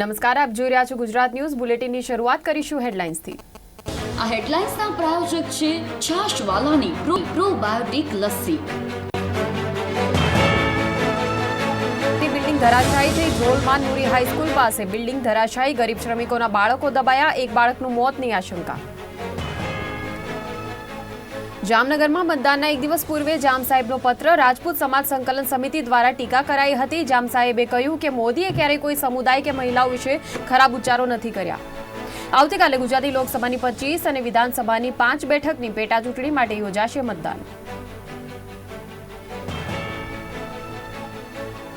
નમસ્કાર આપ જોઈ રહ્યા છો ગુજરાત ન્યૂઝ. બુલેટિનની શરૂઆત કરીશું હેડલાઇન્સથી. આ હેડલાઇન્સના પ્રાયોજક છે છાશવાલાની પ્રો પ્રોબાયોટિક લસ્સી. બિલ્ડિંગ ધરાશાયી થઈ. ઝોલમાન નુરી હાઈસ્કૂલ પાસે બિલ્ડિંગ ધરાશાયી. ગરીબ શ્રમિકોના બાળકો દબાયા. એક બાળકનું મોતની આશંકા. જામનગરમાં મતદાનના એક દિવસ પૂર્વે જામ સાહેબનો પત્ર રાજપૂત સમાજ સંકલન સમિતિ દ્વારા ટીકા કરાઈ હતી. જામ સાહેબે કહ્યું કે મોદીએ ક્યારેય કોઈ સમુદાય કે મહિલાઓ વિશે ખરાબ ઉચ્ચારો નથી કર્યા. આવતીકાલે ગુજરાતી લોકસભાની પચીસ અને વિધાનસભાની પાંચ બેઠકની પેટા ચૂંટણી માટે યોજાશે મતદાન.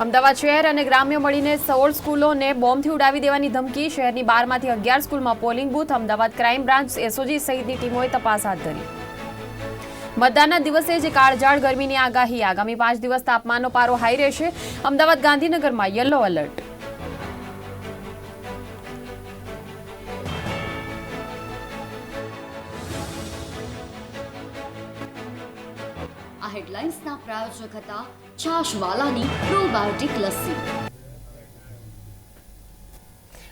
અમદાવાદ શહેર અને ગ્રામ્ય મળીને સોળ સ્કૂલોને બોમ્બથી ઉડાવી દેવાની ધમકી, શહેરની બારમાંથી અગિયાર સ્કૂલમાં polling booth, Ahmedabad crime branch, SOG સહિતની ટીમોએ તપાસ હાથ ધરી. મતદાનના દિવસે જ કાળઝાળ ગરમીની આગાહી. આગામી પાંચ દિવસ તાપમાનનો પારો હાઈ રહેશે. અમદાવાદ ગાંધીનગરમાં યલો એલર્ટ. આ હેડલાઇન્સના પ્રાયોજક હતા છાશવાલાની પ્રોબાયોટિક લસ્સી.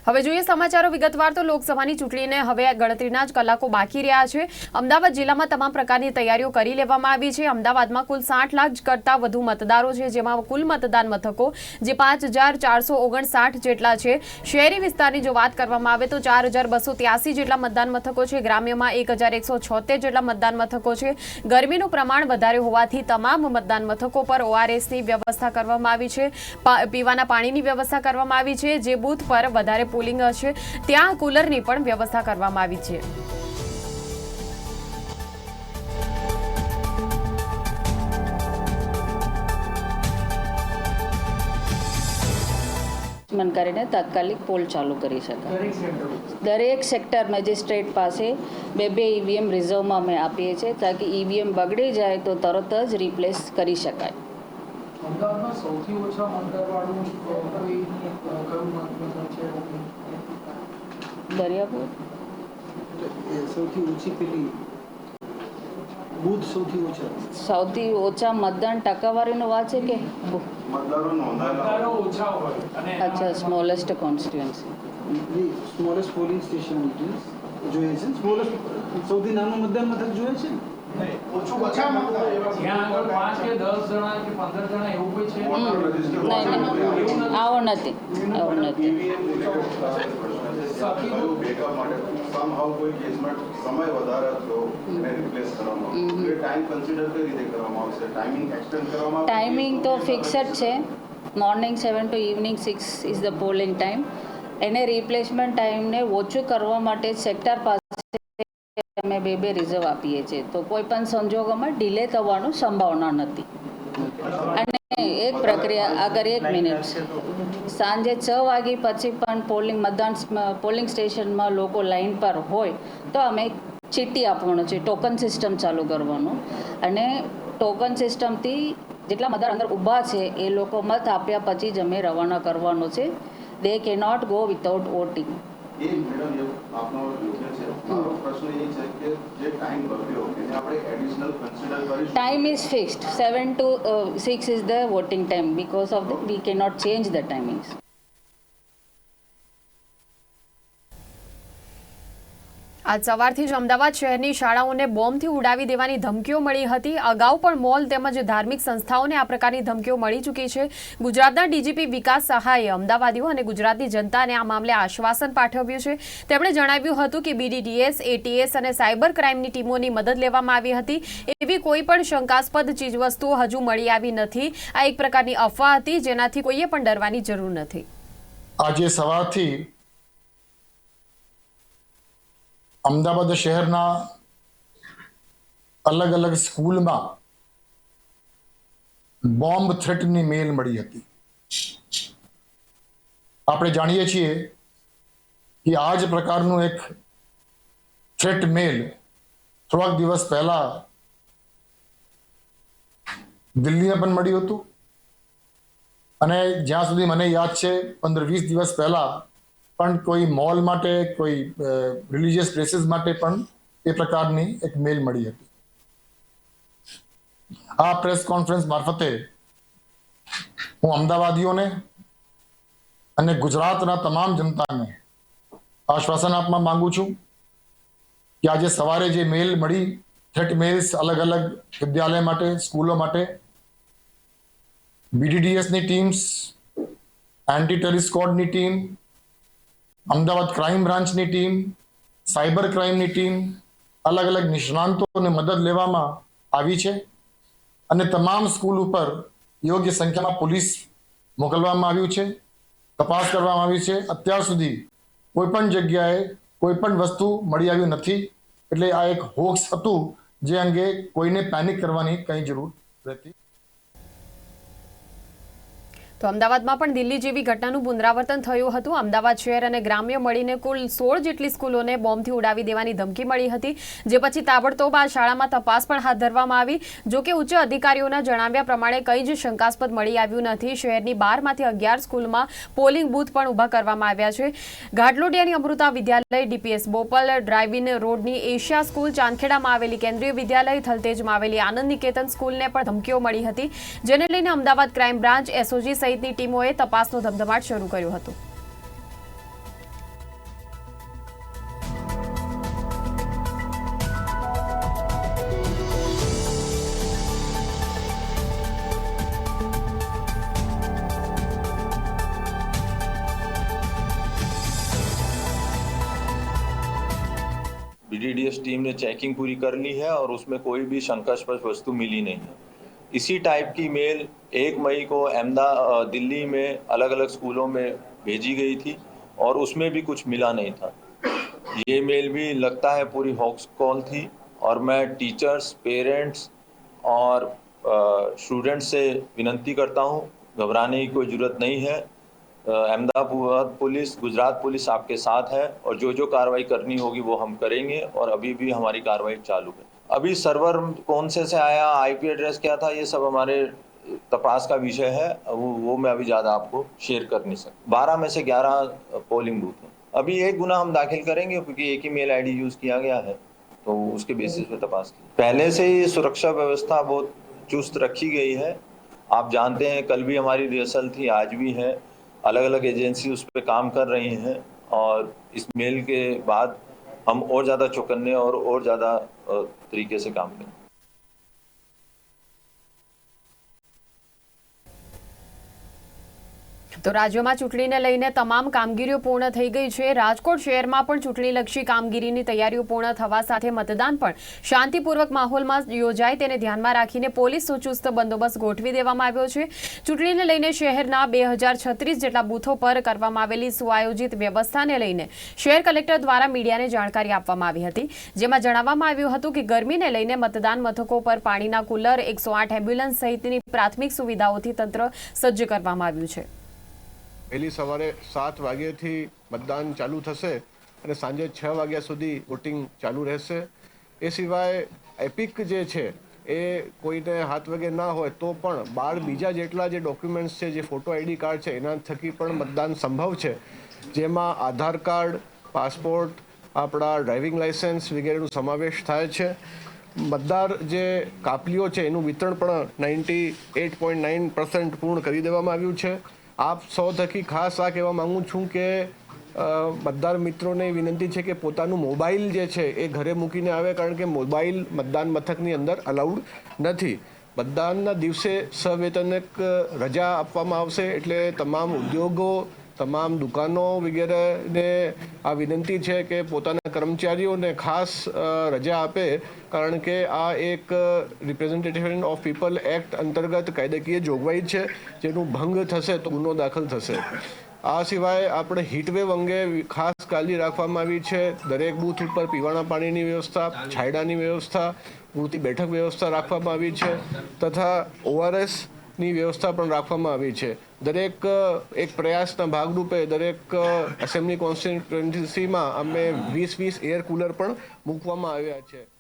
હવે જોઈએ સમાચારો. વિગતવાર તો લોકસભાની ચૂંટણીને હવે ગણતરીના જ કલાકો બાકી રહ્યા છે. અમદાવાદ જિલ્લામાં તમામ પ્રકારની તૈયારીઓ કરી લેવામાં આવી છે. અમદાવાદમાં કુલ સાઠ લાખ કરતાં વધુ મતદારો છે, જેમાં કુલ મતદાન મથકો જે પાંચ જેટલા છે. શહેરી વિસ્તારની જો વાત કરવામાં આવે તો ચાર જેટલા મતદાન મથકો છે. ગ્રામ્યમાં એક જેટલા મતદાન મથકો છે. ગરમીનું પ્રમાણ વધારે હોવાથી તમામ મતદાન મથકો પર ઓઆરએસની વ્યવસ્થા કરવામાં આવી છે. પીવાના પાણીની વ્યવસ્થા કરવામાં આવી છે. જે બૂથ પર વધારે પોલિંગ હશે ત્યાં કુલરની પણ વ્યવસ્થા કરવામાં આવી છે. મન કરીને તાત્કાલિક પોલ ચાલુ કરી શકાય. દરેક સેક્ટર મેજિસ્ટ્રેટ પાસે બે બે ઈવીએમ રિઝર્વમાં અમે આપીએ છીએ તાકી ઈવીએમ બગડી જાય તો તરત જ રિપ્લેસ કરી શકાય. સૌથી ઓછા મતદારવાળું કોઈ કયું મતદાર છે? દરિયાપુર? સૌથી ઊંચી પેલી બૂથ સૌથી ઓછા. સૌથી ઓછા મતદાન ટકાવારીનો વાત છે કે? અચ્છા smallest constituency smallest polling station જોઈએ છે. સ્મોલેસ્ટ સૌથી નાનું મતદાન મથક જોઈએ છે ને? ઓછું ઓછા મતદારો જ્યાં આગળ પાંચ કે દસ જણા કે પંદર જણા એવું કોઈ છે? વોટર રજિસ્ટર નહીં નહીં આવો નથી. આવો નથી. ટાઈમિંગ ટાઈમિંગ તો ફિક્સ જ છે. Morning seven to evening six is the polling time એને રિપ્લેસમેન્ટ ટાઈમને ઓછું કરવા માટે સેક્ટર પાસે અમે બે બે રિઝર્વ આપીએ છીએ. તો કોઈ પણ સંજોગોમાં ડિલે થવાનું સંભાવના નથી. અને એક પ્રક્રિયા આગળ એક મિનિટ. સાંજે છ વાગે પછી પણ પોલિંગ મતદાન પોલિંગ સ્ટેશનમાં લોકો લાઈન પર હોય તો અમે ચીટી આપવાનું છે, ટોકન સિસ્ટમ ચાલુ કરવાનું. અને ટોકન સિસ્ટમથી જેટલા મતદાર અંદર ઊભા છે એ લોકો મત આપ્યા પછી જ અમે રવાના કરવાનો છે. They can not go without voting A madam આપનો યોગ્ય છે. મારો પ્રશ્ન એ છે કે જે ટાઈમ બગડ્યો એને આપણે એડિશનલ કન્સિડર કરીશું. Is fixed seven to six is the voting time because of we can not change the timings આજ સવારથી જ અમદાવાદ શહેરની શાળાઓને બોમ્બથી ઉડાવી દેવાની ધમકીઓ મળી હતી. અગાઉ પણ મોલ તેમજ ધાર્મિક સંસ્થાઓને આ પ્રકારની ધમકીઓ મળી ચૂકી છે. ગુજરાતના ડીજીપી વિકાસ સહાયે અમદાવાદીઓ અને ગુજરાતની જનતાને આ મામલે આશ્વાસન પાઠવ્યું છે. તેમણે જણાવ્યું હતું કે બીડીડીએસ, એટીએસ અને સાયબર ક્રાઇમની ટીમોની મદદ લેવામાં આવી હતી. એવી કોઈ પણ શંકાસ્પદ ચીજવસ્તુઓ હજુ મળી આવી નથી. આ એક પ્રકારની અફવા હતી જેનાથી કોઈએ પણ ડરવાની જરૂર નથી. આજે સવારથી અમદાવાદ શહેરના અલગ અલગ સ્કૂલમાં બોમ્બ થ્રેટની મેલ મળી હતી. આપણે જાણીએ છીએ કે આ જ પ્રકારનું એક થ્રેટ મેલ થોડાક દિવસ પહેલા દિલ્હીમાં પણ મળ્યું હતું. અને જ્યાં સુધી મને યાદ છે, પંદર વીસ દિવસ પહેલા પણ કોઈ મોલ માટે, કોઈ રિલિજિયસ પ્લેસીસ માટે પણ એ પ્રકારની એક મેલ મળી હતી. આ પ્રેસ કોન્ફરન્સ મારફતે હું અમદાવાદીઓને અને ગુજરાતના તમામ જનતાને આશ્વાસન આપવા માંગુ છું કે આજે સવારે જે મેલ મળી થ્રેટ મેલ્સ અલગ અલગ વિદ્યાલય માટે, સ્કૂલો માટે બીડીડીએસની ટીમ્સ એન્ટી ટેલિસ્કોડની ટીમ અમદાવાદ ક્રાઇમ બ્રાન્ચની ટીમ સાયબર ક્રાઇમની ટીમ અલગ અલગ નિષ્ણાંતોને મદદ લેવામાં આવી છે. અને તમામ સ્કૂલ ઉપર યોગ્ય સંખ્યામાં પોલીસ મોકલવામાં આવ્યું છે, તપાસ કરવામાં આવી છે. અત્યાર સુધી કોઈ પણ જગ્યાએ કોઈ પણ વસ્તુ મળી આવ્યું નથી, એટલે આ એક હોક્સ હતું, જે અંગે કોઈને પેનિક કરવાની કંઈ જરૂર રહેતી તો અમદાવાદમાં પણ દિલ્હી જેવી ઘટનાનું પુનરાવર્તન થયું હતું. અમદાવાદ શહેર અને ગ્રામ્ય મળીને કુલ સોળ જેટલી સ્કૂલોને બોમ્બથી ઉડાવી દેવાની ધમકી મળી હતી, જે પછી તાબડતોબ આ શાળામાં તપાસ પણ હાથ ધરવામાં આવી. જોકે ઉચ્ચ અધિકારીઓના જણાવ્યા પ્રમાણે કંઈ જ શંકાસ્પદ મળી આવ્યું નથી. શહેરની બારમાંથી અગિયાર સ્કૂલમાં પોલિંગ બૂથ પણ ઊભા કરવામાં આવ્યા છે. ઘાટલોડિયાની Amrita Vidyalaya, DPS Bopal drive in રોડની એશિયા સ્કૂલ, ચાંદખેડામાં આવેલી કેન્દ્રીય વિદ્યાલય, થલતેજમાં આવેલી આનંદ નિકેતન સ્કૂલને પણ ધમકીઓ મળી હતી. જેને લઈને અમદાવાદ ક્રાઇમ બ્રાન્ચ, એસઓજી સહિતની ટીમોએ તપાસનો ધમધમાટ શરૂ કર્યો હતો बीडीडीएस टीम ने चेकिंग पूरी कर ली है और उसमें कोई भी शंकास्पद वस्तु मिली नहीं है इसी टाइप की मेल एक मई को अहमदा दिल्ली में अलग अलग स्कूलों में भेजी गई थी और उसमें भी कुछ मिला नहीं था। ये मेल भी लगता है पूरी हॉक्स कॉल थी और मैं टीचर्स पेरेंट्स और स्टूडेंट्स से विनती करता हूँ, घबराने की कोई ज़रूरत नहीं है। अहमदाबाद पुलिस, गुजरात पुलिस आपके साथ है और जो जो कार्रवाई करनी होगी वो हम करेंगे और अभी भी हमारी कार्रवाई चालू है। अभी सर्वर कौन से से आया आईपी एड्रेस क्या था, ये सब हमारे तपास का विषय है। वो वो मैं अभी ज़्यादा आपको शेयर कर नहीं सकता। बारह में से ग्यारह पोलिंग बूथ हैं अभी एक गुना हम दाखिल करेंगे, क्योंकि एक ही मेल आईडी यूज़ किया गया है तो उसके बेसिस पे तपास की पहले से ही सुरक्षा व्यवस्था बहुत चुस्त रखी गई है। आप जानते हैं, कल भी हमारी रिहर्सल थी, आज भी है। अलग अलग एजेंसी उस पर काम कर रही हैं, और इस मेल के बाद हम और ज़्यादा चौकन्ने और और ज़्यादा अ, तरीके से काम करें તો રાજ્યમાં ચૂંટણીને લઈને તમામ કામગીરીઓ પૂર્ણ થઈ ગઈ છે. રાજકોટ શહેરમાં પણ ચૂંટણીલક્ષી કામગીરીની તૈયારીઓ પૂર્ણ થવા સાથે મતદાન પણ શાંતિપૂર્વક માહોલમાં યોજાય તેને ધ્યાનમાં રાખીને પોલીસ સુચુસ્ત બંદોબસ્ત ગોઠવી દેવામાં આવ્યો છે. ચૂંટણીને લઈને શહેરના બે જેટલા બૂથો પર કરવામાં આવેલી સુઆયોજિત વ્યવસ્થાને લઈને શહેર કલેક્ટર દ્વારા મીડિયાને જાણકારી આપવામાં આવી હતી, જેમાં જણાવવામાં આવ્યું હતું કે ગરમીને લઈને મતદાન મથકો પર પાણીના કુલર, એકસો એમ્બ્યુલન્સ સહિતની પ્રાથમિક સુવિધાઓથી તંત્ર સજ્જ કરવામાં આવ્યું છે. વહેલી સવારે સાત વાગ્યાથી મતદાન ચાલુ થશે અને સાંજે છ વાગ્યા સુધી વોટિંગ ચાલુ રહેશે. એ સિવાય એપિક જે છે, એ કોઈને હાથ વગે ના હોય તો પણ બાર બીજા જેટલા જે ડોક્યુમેન્ટ્સ છે, જે ફોટો આઈડી કાર્ડ છે, એના થકી પણ મતદાન સંભવ છે. જેમાં આધાર કાર્ડ, પાસપોર્ટ, આપણા ડ્રાઇવિંગ લાઇસન્સ વગેરેનો સમાવેશ થાય છે. મતદાર જે કાપલીઓ છે, એનું વિતરણ પણ ninety eight point nine percent પૂર્ણ કરી દેવામાં આવ્યું છે. આપ સૌ થકી ખાસ આ કહેવા માંગુ છું કે મતદાર મિત્રોને વિનંતી છે કે પોતાનું મોબાઈલ જે છે એ ઘરે મૂકીને આવે કારણ કે મોબાઈલ મતદાન મથકની અંદર અલાઉડ નથી. મતદાનના દિવસે સવેતનક રજા આપવામાં આવશે એટલે તમામ ઉદ્યોગો તમામ દુકાનો વગેરેને આ વિનંતી છે કે પોતાના કર્મચારીઓને ખાસ રજા આપે, કારણ કે આ એક રિપ્રેઝેન્ટેશન ઓફ પીપલ એક્ટ અંતર્ગત કાયદાકીય જોગવાઈ છે, જેનું ભંગ થશે તો ગુનો દાખલ થશે. આ સિવાય આપણે હીટવેવ અંગે ખાસ કાળજી રાખવામાં આવી છે. દરેક બૂથ ઉપર પીવાના પાણીની વ્યવસ્થા, છાયડાની વ્યવસ્થા, પૂરતી બેઠક વ્યવસ્થા રાખવામાં આવી છે. તથા ઓઆરએસ ની વ્યવસ્થા પણ રાખવામાં આવી છે. દરેક એક પ્રયાસના ભાગરૂપે દરેક એસેમ્બલી કોન્સ્ટિટ્યુન્સીમાં અમે વીસ વીસ એર કુલર પણ મૂકવામાં આવ્યા છે.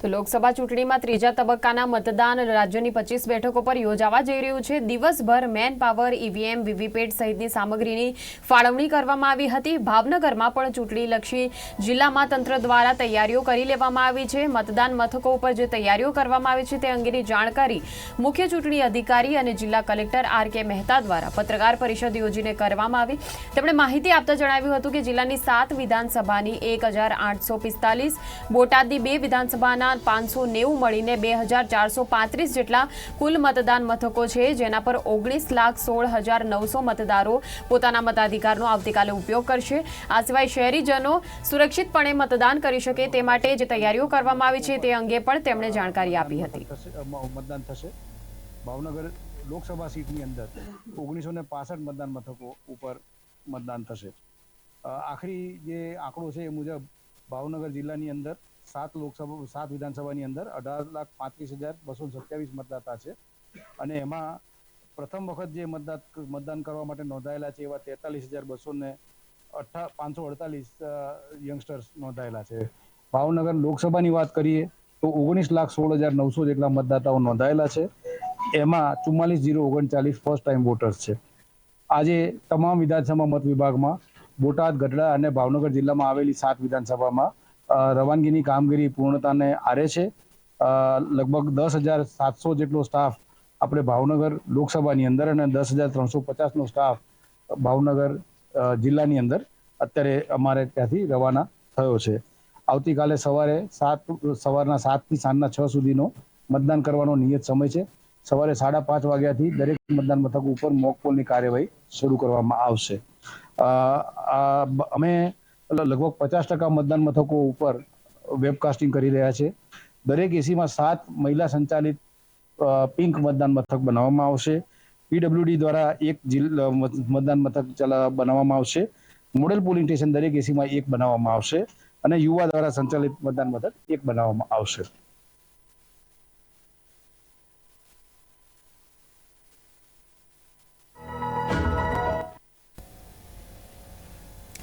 તો લોકસભા ચૂંટણીમાં ત્રીજા તબક્કાના મતદાન રાજ્યની પચીસ બેઠકો પર યોજાવા જઈ રહ્યું છે. દિવસભર મેન પાવર ઈવીએમ વીવીપેટ સહિતની સામગ્રીની ફાળવણી કરવામાં આવી હતી. ભાવનગરમાં પણ ચૂંટણીલક્ષી જિલ્લામાં તંત્ર દ્વારા તૈયારીઓ કરી લેવામાં આવી છે. મતદાન મથકો ઉપર જે તૈયારીઓ કરવામાં આવી છે તે અંગેની જાણકારી મુખ્ય ચૂંટણી અધિકારી અને જિલ્લા કલેક્ટર આર કે મહેતા દ્વારા પત્રકાર પરિષદ યોજીને કરવામાં આવી. તેમણે માહિતી આપતા જણાવ્યું હતું કે જિલ્લાની સાત વિધાનસભાની એક બોટાદની બે વિધાનસભાના પાંચસો નેવું મળીને બે હજાર ચારસો પાંત્રીસ જેટલા કુલ મતદાન મથકો છે, જેના પર ઓગણીસ લાખ સોળ હજાર નવસો મતદારો પોતાના મતાધિકારનો આવતીકાલે ઉપયોગ કરશે. આ સિવાય શહેરીજનો સુરક્ષિતપણે મતદાન કરી શકે તે માટે જે તૈયારીઓ કરવામાં આવી છે તે અંગે પણ તેમણે જાણકારી આપી હતી. મતદાન થશે. ભાવનગર લોકસભા સીટની અંદર ઓગણીસો ને પાસઠ મતદાન મથકો ઉપર મતદાન થશે. આખરી જે આંકડો છે એ મુજબ ભાવનગર જિલ્લાની અંદર સાત લોકસભા, સાત વિધાનસભાની અંદર અઢાર લાખ પાંત્રીસ હજાર બસો સત્યાવીસ મતદાતા છે. અને એમાં પ્રથમ વખત જે મતદાન મતદાન કરવા માટે નોંધાયેલા છે એવા તેતાલીસ હજાર બસો ને અઠ્ઠા પાંચસો અડતાલીસ યંગસ્ટર્સ નોંધાયેલા છે. ભાવનગર લોકસભાની વાત કરીએ તો ઓગણીસ લાખ સોળ હજાર નવસો જેટલા મતદાતાઓ નોંધાયેલા છે. એમાં ચુમ્માલીસ જીરો ઓગણચાલીસ ફર્સ્ટ ટાઈમ વોટર્સ છે. આજે તમામ વિધાનસભા મત વિભાગમાં બોટાદ, ગઢડા અને ભાવનગર જિલ્લામાં આવેલી સાત વિધાનસભામાં રવાનગીની કામગીરી પૂર્ણતાને આરે છે. લગભગ દસ હજાર સાતસો જેટલો સ્ટાફ આપણે ભાવનગર લોકસભાની અંદર અને દસ હજાર ત્રણસો પચાસનો સ્ટાફ ભાવનગર જિલ્લાની અંદર અત્યારે અમારે ત્યાંથી રવાના થયો છે. આવતીકાલે સવારે સાત, સવારના સાતથી સાંજના છ સુધીનો મતદાન કરવાનો નિયત સમય છે. સવારે સાડા પાંચ વાગ્યાથી દરેક મતદાન મથક ઉપર મોકપોલની કાર્યવાહી શરૂ કરવામાં આવશે. અમે લગભગ પચાસ ટકા મતદાન મથકો ઉપર વેબકાસ્ટિંગ કરી રહ્યા છે. દરેક એસીમાં સાત મહિલા સંચાલિત પિંક મતદાન મથક બનાવવામાં આવશે. પીડબ્લ્યુડી દ્વારા એક જિલ્લા મતદાન મથક બનાવવામાં આવશે. મોડેલ પોલિંગ સ્ટેશન દરેક એસીમાં એક બનાવવામાં આવશે. અને યુવા દ્વારા સંચાલિત મતદાન મથક એક બનાવવામાં આવશે.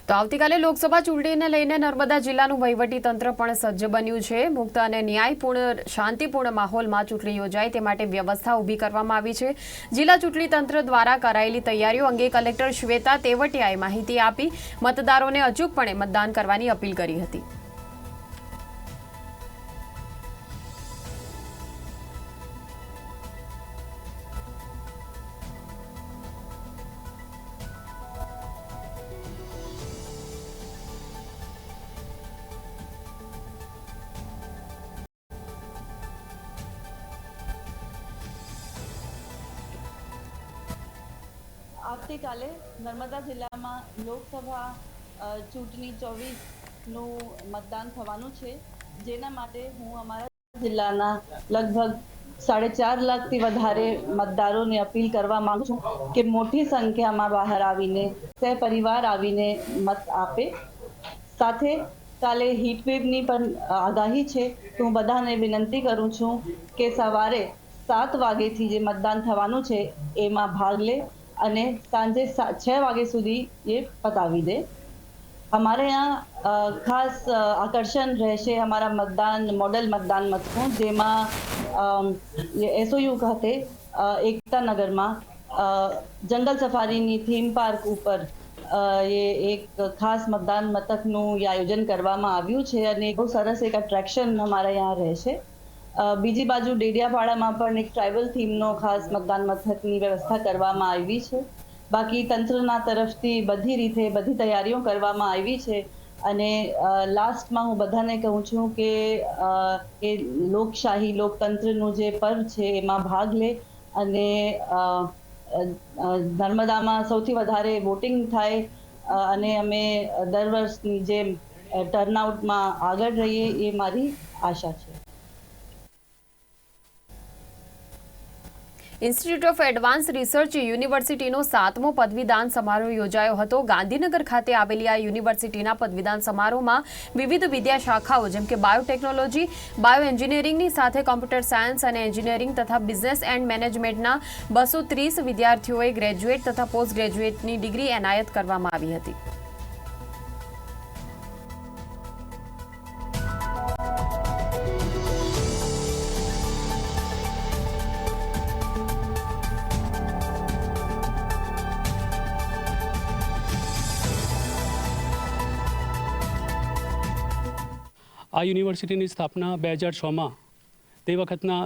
તો આવતીકાલે લોકસભા ચૂંટણીને લઈને નર્મદા જિલ્લાનું તંત્ર પણ સજ્જ બન્યું છે. મુક્ત અને ન્યાયપૂર્ણ, શાંતિપૂર્ણ માહોલમાં ચૂંટણી યોજાય તે માટે વ્યવસ્થા ઊભી કરવામાં આવી છે. જિલ્લા ચૂંટણી તંત્ર દ્વારા કરાયેલી તૈયારીઓ અંગે કલેક્ટર શ્વેતા તેવટિયાએ માહિતી આપી. મતદારોને અચૂકપણે મતદાન કરવાની અપીલ કરી હતી. આવતીકાલે નર્મદા જિલ્લામાં લોકસભા ચૂંટણી ચોવીસનું મતદાન થવાનું છે. જેના માટે હું અમારા જિલ્લાના લગભગ સાડે ચાર લાખથી વધારે મતદારોને અપીલ કરવા માંગુ છું કે મોટી સંખ્યામાં બહાર આવીને, સહપરિવાર આવીને મત આપે. સાથે કાલે હીટવેવની પણ આગાહી છે. તો હું બધાને વિનંતી કરું છું કે સવારે સાત વાગ્યેથી જે મતદાન થવાનું છે, એમાં ભાગ લે. અને સાંજે સા- છ વાગે સુધી એ પતાવી દે हमारे यहाँ अ, ખાસ અ, આકર્ષણ રહેશે અમારા મતદાન મોડલ મતદાન મથકો જેમાં એસઓયુ ખાતે અ, એકતા નગરમાં અ, જંગલ સફારીની થીમ પાર્ક ઉપર અ, એ એક ખાસ મતદાન મથકનું ય આયોજન કરવામાં આવ્યું છે અને બહુ સરસ એક અટ્રેક્શન અમારા અહીંયા રહેશે અ, બીજી બાજુ ડેડિયાપાડામાં પણ એક ટ્રાઇબલ થીમનો ખાસ મતદાન મથકની વ્યવસ્થા કરવામાં આવી છે. બાકી તંત્રના તરફથી બધી રીતે બધી તૈયારીઓ કરવામાં આવી છે. અને લાસ્ટમાં હું બધાને કહું છું કે એ લોકશાહી લોકતંત્રનું જે પર્વ છે એમાં ભાગ લે અને નર્મદામાં સૌથી વધારે વોટિંગ થાય અને અમે દર વર્ષની જેમ ટર્નઆઉટમાં આગળ રહીએ એ મારી આશા છે. ઇન્સ્ટિટ્યૂટ ઓફ એડવાન્સ રિસર્ચ યુનિવર્સિટીનો સાતમો પદવીદાન સમારોહ યોજાયો હતો. ગાંધીનગર ખાતે આવેલી આ યુનિવર્સિટીના પદવીદાન સમારોહમાં વિવિધ વિદ્યાશાખાઓ જેમ કે બાયોટેકનોલોજી બાયો એન્જિનિયરિંગની સાથે કોમ્પ્યુટર સાયન્સ અને એન્જિનિયરિંગ તથા બિઝનેસ એન્ડ મેનેજમેન્ટના બસો ત્રીસ વિદ્યાર્થીઓએ ગ્રેજ્યુએટ તથા પોસ્ટ ગ્રેજ્યુએટની ડિગ્રી એનાયત કરવામાં આવી હતી. આ યુનિવર્સિટીની સ્થાપના બે હજાર છમાં તે વખતના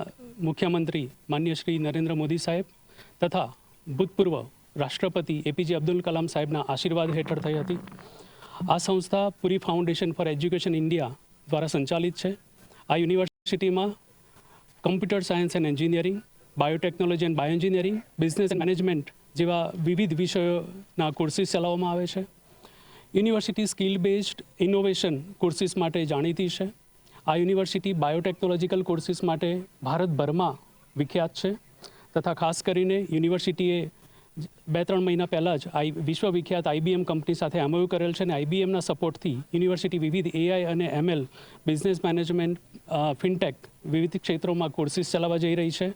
મુખ્યમંત્રી માન્ય શ્રી નરેન્દ્ર મોદી સાહેબ તથા ભૂતપૂર્વ રાષ્ટ્રપતિ એપીજે અબ્દુલ કલામ સાહેબના આશીર્વાદ હેઠળ થઈ હતી. આ સંસ્થા Puri foundation for education India દ્વારા સંચાલિત છે. આ યુનિવર્સિટીમાં computer science and engineering, biotechnology and bioengineering, business management જેવા વિવિધ વિષયોના કોર્સીસ ચલાવવામાં આવે છે. University skill based innovation courses માટે જાણીતી છે. આ યુનિવર્સિટી બાયોટેકનોલોજીકલ કોર્સિસ માટે ભારતભરમાં વિખ્યાત છે. તથા ખાસ કરીને યુનિવર્સિટીએ બે ત્રણ મહિના પહેલાં જ આઈ વિશ્વવિખ્યાત આઈબીએમ કંપની સાથે એમઓયુ કરેલ છે અને આઈબીએમના સપોર્ટથી યુનિવર્સિટી વિવિધ એઆઈ અને એમએલ બિઝનેસ મેનેજમેન્ટ ફિનટેક વિવિધ ક્ષેત્રોમાં કોર્સિસ ચલાવવા જઈ રહી છે.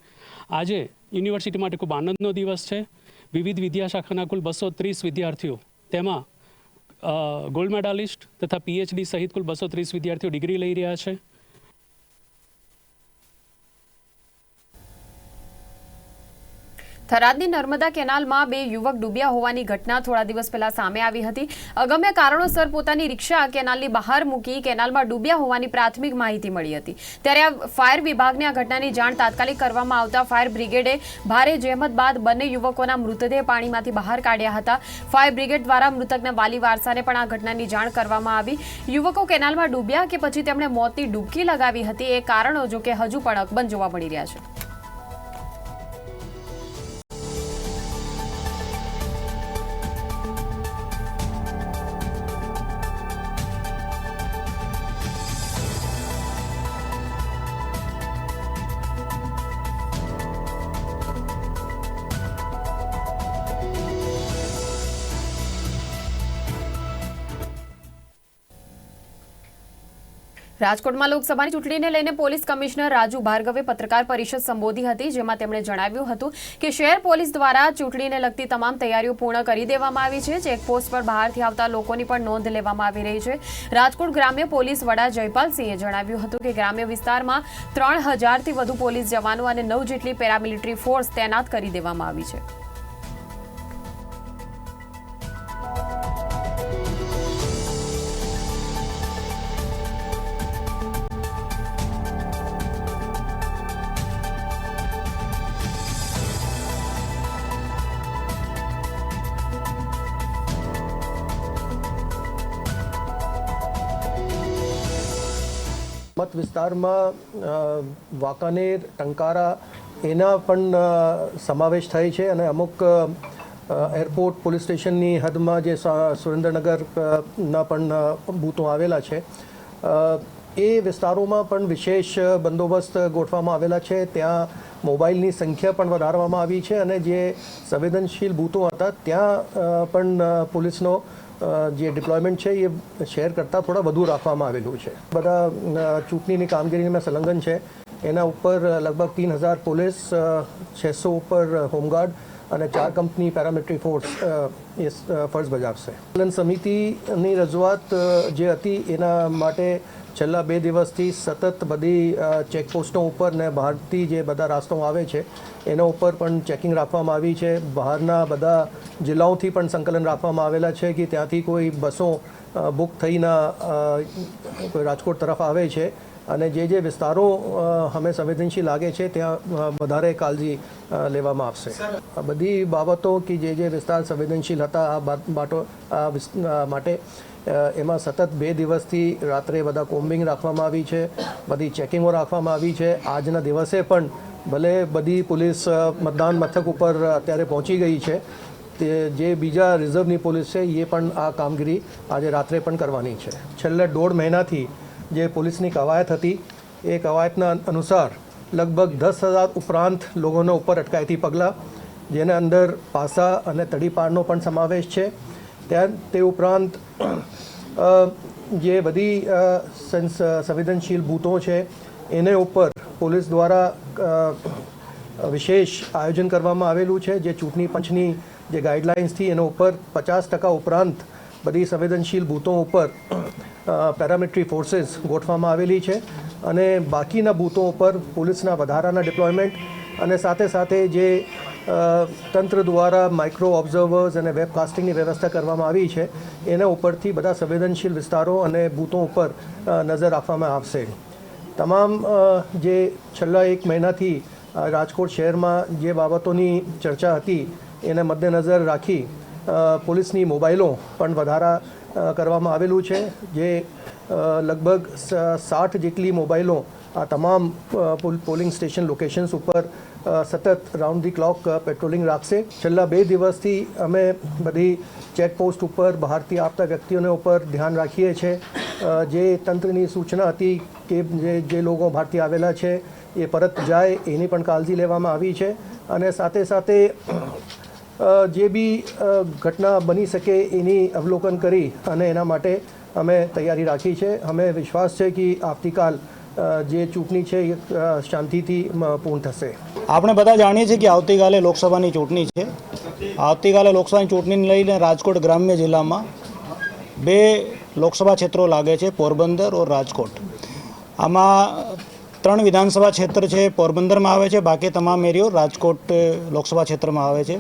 આજે યુનિવર્સિટી માટે ખૂબ આનંદનો દિવસ છે. વિવિધ વિદ્યાશાખાના કુલ બસો ત્રીસ વિદ્યાર્થીઓ તેમાં ગોલ્ડ મેડાલિસ્ટ તથા પીએચડી સહિત કુલ બસો ત્રીસ વિદ્યાર્થીઓ ડિગ્રી લઈ રહ્યા છે. થરાદની નર્મદા કેનાલમાં બે યુવક ડૂબ્યા હોવાની ઘટના થોડા દિવસ પહેલા સામે આવી હતી. અગમ્ય કારણોસર પોતાની રિક્ષા કેનાલની બહાર મૂકી કેનાલમાં ડૂબ્યા હોવાની પ્રાથમિક માહિતી મળી હતી. ત્યારે આ ફાયર વિભાગને આ ઘટનાની જાણ તાત્કાલિક કરવામાં આવતા ફાયર બ્રિગેડે ભારે જહેમત બાદ બંને યુવકોના મૃતદેહ પાણીમાંથી બહાર કાઢ્યા હતા. ફાયર બ્રિગેડ દ્વારા મૃતકના વાલી વારસાને પણ આ ઘટનાની જાણ કરવામાં આવી. યુવકો કેનાલમાં ડૂબ્યા કે પછી તેમણે મોતની ડૂબકી લગાવી હતી એ કારણો જો કે હજુ પણ અકબંધ જોવા મળી રહ્યા છે. રાજકોટમાં લોકસભાની ચૂંટણીને લઈને પોલીસ કમિશનર રાજુ ભાર્ગવે પત્રકાર પરિષદ સંબોધી હતી, જેમાં તેમણે જણાવ્યું હતું કે શહેર પોલીસ દ્વારા ચૂંટણીને લગતી તમામ તૈયારીઓ પૂર્ણ કરી દેવામાં આવી છે. ચેકપોસ્ટ પર બહારથી આવતા લોકોની પણ નોંધ લેવામાં આવી રહી છે. રાજકોટ ગ્રામ્ય પોલીસ વડા જયપાલસિંહે જણાવ્યું હતું કે ગ્રામ્ય વિસ્તારમાં ત્રણ હજારથી વધુ પોલીસ જવાનો અને નવ જેટલી પેરામિલિટરી ફોર્સ તૈનાત કરી દેવામાં આવી છે. મત વિસ્તારમાં વાંકાનેર ટંકારા એના પણ સમાવેશ થાય છે અને અમુક એરપોર્ટ પોલીસ સ્ટેશનની હદમાં જે સ- સુરેન્દ્રનગર અ, ના પણ બૂથો આવેલા છે. એ વિસ્તારોમાં પણ વિશેષ બંદોબસ્ત ગોઠવામાં આવેલા છે. ત્યાં મોબાઈલની સંખ્યા પણ વધારવામાં આવી છે અને જે સંવેદનશીલ બૂથો હતા ત્યાં પણ પોલીસનો જે ડિપ્લોયમેન્ટ છે, એ શેર કરતાં થોડા વધુ રાખવામાં આવેલું છે. બધા ચૂંટણીની કામગીરીમાં સંલગ્ન છે. એના ઉપર લગભગ તીન હજાર પોલીસ છસો ઉપર હોમગાર્ડ અને ચાર કંપની પેરામિલિટરી ફોર્સ એ ફરજ બજાવશે. સમિતિની રજૂઆત જે હતી, એના માટે છેલ્લા બે દિવસથી સતત બધી ચેકપોસ્ટો ઉપર ને બહારથી જે બધા રાસ્તો આવે છે, એના ઉપર પણ ચેકિંગ રાખવામાં આવી છે. બહારના બધા જિલ્લાઓથી પણ સંકલન રાખવામાં આવેલા છે કે ત્યાંથી કોઈ બસો બુક થઈને કોઈ રાજકોટ તરફ આવે છે. અને જે જે વિસ્તારો અમે સંવેદનશીલ લાગે છે, ત્યાં વધારે કાળજી લેવામાં આવશે. આ બધી બાબતો કે જે જે વિસ્તાર સંવેદનશીલ હતા, આ બાટો આ માટે એમાં સતત બે દિવસથી રાત્રે બધા કોમ્બિંગ રાખવામાં આવી છે, બધી ચેકિંગો રાખવામાં આવી છે. આજના દિવસે પણ ભલે બધી પોલીસ મતદાન મથક ઉપર અત્યારે પહોંચી ગઈ છે, તે જે બીજા રિઝર્વની પોલીસ છે, એ પણ આ કામગીરી આજે રાત્રે પણ કરવાની છે. છેલ્લા દોઢ મહિનાથી જે પોલીસની કવાયત હતી, એ કવાયતના અનુસાર લગભગ દસ હજાર ઉપરાંત લોકોના ઉપર અટકાયતી પગલાં, જેના અંદર પાસા અને તડીપારનો પણ સમાવેશ છે. ત્યાં તે ઉપરાંત જે બધી સંવેદનશીલ બૂથો છે, એને ઉપર પોલીસ દ્વારા વિશેષ આયોજન કરવામાં આવેલું છે, જે ચૂંટણી પંચની જે ગાઈડલાઇન્સથી એના ઉપર પચાસ ટકા ઉપરાંત બધી સંવેદનશીલ બૂથો ઉપર પેરામિલિટરી ફોર્સીસ ગોઠવામાં આવેલી છે અને બાકીના બૂથો ઉપર પોલીસના વધારાના ડિપ્લોયમેન્ટ અને સાથે સાથે જે તંત્ર દ્વારા માઇક્રો ઓબ્ઝર્વર્સ અને વેબકાસ્ટિંગની વ્યવસ્થા કરવામાં આવી છે. એના ઉપરથી બધા સંવેદનશીલ વિસ્તારો અને બૂથો ઉપર નજર રાખવામાં આવશે. તમામ જે છેલ્લા એક મહિનાથી રાજકોટ શહેરમાં જે બાબતોની ચર્ચા હતી, એને મદ્દેનજર રાખી પોલીસની મોબાઈલો પણ વધારા કરવામાં આવેલું છે. જે લગભગ સાઠ જેટલી મોબાઈલો આ તમામ પોલિંગ સ્ટેશન લોકેશન્સ ઉપર સતત રાઉન્ડ ધી ક્લોક પેટ્રોલિંગ રાખશે. છેલ્લા બે દિવસથી અમે બધી ચેકપોસ્ટ ઉપર, બહારથી આવતા વ્યક્તિઓને ઉપર ધ્યાન રાખીએ છીએ જે તંત્રની સૂચના હતી કે જે જે લોકો બહારથી આવેલા છે, એ પરત જાય, એની પણ કાળજી લેવામાં આવી છે. અને સાથે સાથે જે બી ઘટના બની શકે એની અવલોકન કરી અને એના માટે અમે તૈયારી રાખી છે. અમે વિશ્વાસ છે કે આવતીકાલ જે ચૂંટણી છે શાંતિથી પૂર્ણ થશે. આપણે બધા જાણીએ છીએ કે આવતીકાલે લોકસભાની ચૂંટણી છે. આવતીકાલે લોકસભાની ચૂંટણીને લઈને રાજકોટ ગ્રામ્ય જિલ્લામાં બે લોકસભા ક્ષેત્રો લાગે છે, પોરબંદર ઓર રાજકોટ. આમાં ત્રણ વિધાનસભા ક્ષેત્ર છે, પોરબંદરમાં આવે છે, બાકી તમામ એરિયો રાજકોટ લોકસભા ક્ષેત્રમાં આવે છે.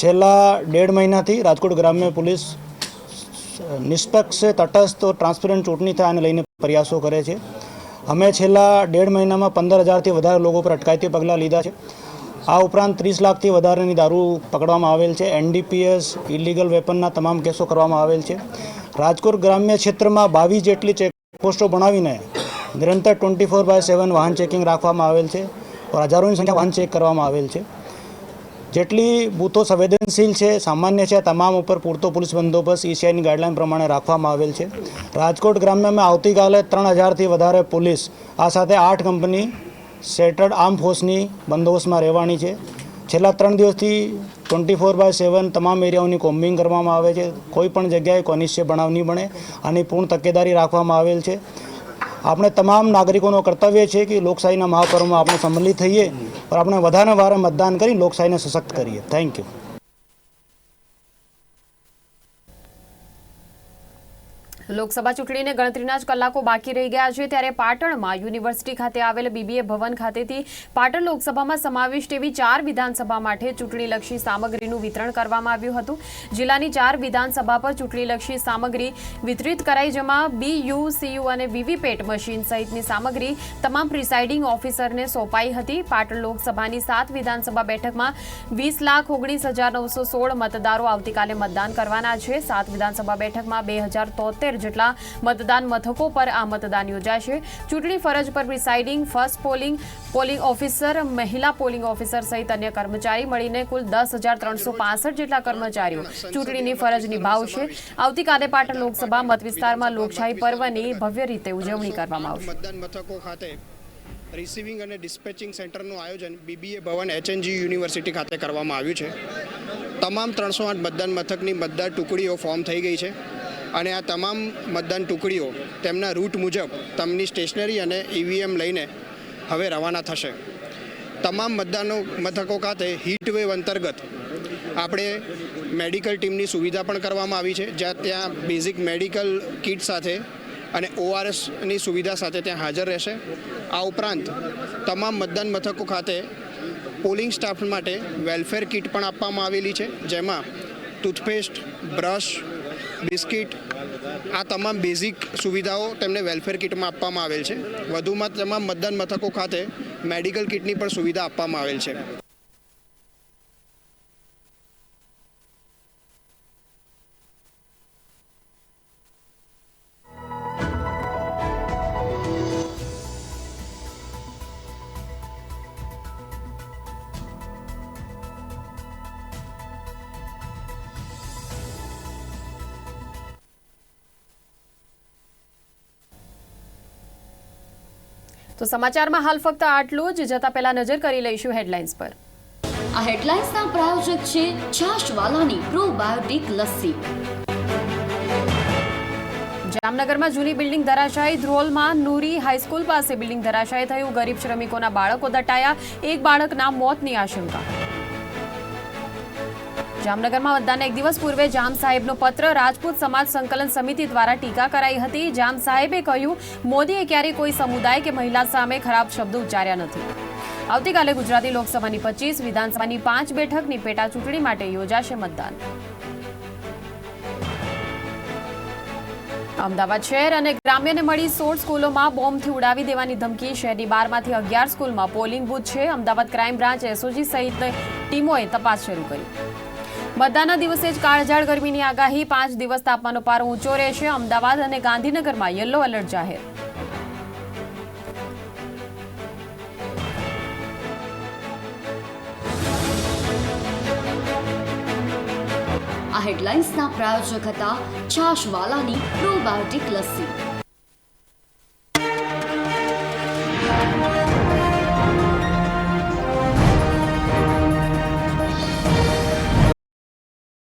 છેલ્લા ડેઢ મહિનાથી રાજકોટ ગ્રામ્ય પોલીસ નિષ્પક્ષ, તટસ્થ, ટ્રાન્સપરન્ટ ચૂંટણી થાય અને લઈને પ્રયાસો કરે છે. અમે છેલ્લા ડેઢ મહિનામાં પંદર હજારથી વધારે લોકો પર અટકાયતી પગલાં લીધા છે. આ ઉપરાંત ત્રીસ લાખથી વધારેની દારૂ પકડવામાં આવેલ છે. એનડીપીએસ ઇલીગલ વેપનના તમામ કેસો કરવામાં આવેલ છે. રાજકોટ ગ્રામ્ય ક્ષેત્રમાં બાવીસ જેટલી ચેકપોસ્ટો બનાવીને નિરંતર ટ્વેન્ટી ફોર બાય સેવન વાહન ચેકિંગ રાખવામાં આવેલ છે. હજારોની સંખ્યા વાહન ચેક કરવામાં આવેલ છે. જેટલી બૂથો સંવેદનશીલ છે, સામાન્ય છે તમામ ઉપર પૂરતો પોલીસ બંદોબસ્ત ઈસીઆઈની ગાઈડલાઈન પ્રમાણે રાખવામાં આવેલ છે. રાજકોટ ગ્રામ્યમાં આવતીકાલે ત્રણ હજારથી વધારે પોલીસ આ સાથે આઠ કંપની, સેટર્ડ આર્મ ફોર્સની બંદોબસ્તમાં રહેવાની છે. છેલ્લા ત્રણ દિવસથી ટ્વેન્ટી ફોર બાય સેવન તમામ એરિયાઓની કોમ્બિંગ કરવામાં આવે છે. કોઈ પણ જગ્યાએ કોનિશ્ચય બનાવ નહીં બને. આની પૂર્ણ તકેદારી રાખવામાં આવેલ છે. આપણે તમામ નાગરિકોનો કર્તવ્ય છે કે લોકશાહીના મહાપર્વમાં આપણે સંમલિત થઈએ. પણ આપણે વધારે વારે મતદાન કરી લોકશાહીને સશક્ત કરીએ. થેન્ક યુ લોકસભા ચૂંટણીને ગણતરીના જ કલાકો બાકી રહી ગયા છે, ત્યારે પાટણમાં યુનિવર્સિટી ખાતે આવેલ બીબીએ ભવન ખાતેથી પાટણ લોકસભામાં સમાવિષ્ટ એવી ચાર વિધાનસભા માટે ચૂંટણીલક્ષી સામગ્રીનું વિતરણ કરવામાં આવ્યું હતું. જિલ્લાની ચાર વિધાનસભા પર ચૂંટણીલક્ષી સામગ્રી વિતરિત કરાઈ, જેમાં બીયુ, સીયુ અને વીવીપેટ મશીન સહિતની સામગ્રી તમામ પ્રિસાઇડિંગ ઓફિસરને સોંપાઈ હતી. પાટણ લોકસભાની સાત વિધાનસભા બેઠકમાં વીસ લાખ ઓગણીસ હજાર નવસો સોળ મતદારો આવતીકાલે મતદાન કરવાના છે. સાત વિધાનસભા બેઠકમાં બે હજાર તોતેર જેટલા મતદાન મથકો પર આ મતદાન યોજાશે. ચૂંટણી ફરજ પર presiding, first polling polling officer, મહિલા પોલિંગ ઓફિસર સહિત અન્ય કર્મચારી મળીને કુલ દસ હજાર ત્રણસો પાસઠ જેટલા કર્મચારીઓ ચૂંટણીની ફરજ નિભાવશે. આવતીકાલે પાટણ લોકસભા મત વિસ્તારમાં લોકશાહી પર્વની ભવ્ય રીતે ઉજવણી કરવામાં આવશે. મતદાન મથકો ખાતે રિસીવિંગ અને ડિસ્પેચિંગ સેન્ટરનું આયોજન બીબીએ ભવન એચએનજી યુનિવર્સિટી ખાતે કરવામાં આવ્યું છે. તમામ ત્રણસો આઠ મતદાન મથકની મતદાર ટુકડીઓ ફોર્મ થઈ ગઈ છે. અને આ તમામ મતદાન ટુકડીઓ તેમના રૂટ મુજબ તમની સ્ટેશનરી અને ઈવીએમ લઈને હવે રવાના થશે. તમામ મતદાનો મથકો ખાતે હીટવેવ અંતર્ગત આપણે મેડિકલ ટીમની સુવિધા પણ કરવામાં આવી છે. જ્યાં ત્યાં બેઝિક મેડિકલ કિટ સાથે અને ઓઆરએસની સુવિધા સાથે ત્યાં હાજર રહેશે. આ ઉપરાંત તમામ મતદાન મથકો ખાતે પોલિંગ સ્ટાફ માટે વેલફેર કિટ પણ આપવામાં આવેલી છે. જેમાં ટૂથપેસ્ટ બ્રશ બિસ્કિટ, આ તમામ બેઝિક સુવિધાઓ તેમને વેલફેર કિટમાં આપવામાં આવેલ છે. વધુમાં તમામ મતદાન મથકો ખાતે મેડિકલ કિટની પણ સુવિધા આપવામાં આવેલ છે. તો સમાચારમાં હાલ ફક્ત આટલું જ જતા પહેલા નજર કરી લઈશું હેડલાઇન્સ પર. આ હેડલાઇન્સના પ્રાયોજક છે છાશવાલાની પ્રોબાયોટિક લસ્સી. જામનગરમાં જૂની બિલ્ડિંગ ધરાશાયી ધ્રોલમાં નૂરી હાઈસ્કૂલ પાસે બિલ્ડિંગ ધરાશાયી થયું. ગરીબ શ્રમિકોના બાળકો દટાયા એક બાળકના મોતની આશંકા. જામનગરમાં મતદાનના એક દિવસ પૂર્વે જામ સાહેબનો પત્ર રાજપૂત સમાજ સંકલન સમિતિ દ્વારા ટીકા કરાઈ હતી. જામ સાહેબે કહ્યું, મોદીએ ક્યારેય કોઈ સમુદાય કે મહિલા સામે ખરાબ શબ્દો ઉચ્ચાર્યા નથી. આવતીકાલે ગુજરાતી લોકસભાની પચીસ, વિધાનસભાની પાંચ બેઠકની પેટા ચૂંટણી માટે યોજાશે મતદાન. અમદાવાદ શહેર અને ગ્રામ્યને મળી સોળ સ્કૂલોમાં બોમ્બથી ઉડાવી દેવાની ધમકી. શહેરની બારમાંથી અગિયાર સ્કૂલમાં પોલિંગ બુથ છે. અમદાવાદ ક્રાઇમ બ્રાન્ચ એસઓજી સહિત ટીમોએ તપાસ શરૂ કરી. મતદાનના દિવસે જ કાળઝાળ ગરમીની આગાહી. પાંચ દિવસ તાપમાનનો પારો ઊંચો રહેશે. અમદાવાદ અને ગાંધીનગરમાં યલો એલર્ટ જાહેર. આ હેડલાઇન્સના પ્રાયોજક હતા છાશવાલાની પ્રોબાયોટિક લસ્સી.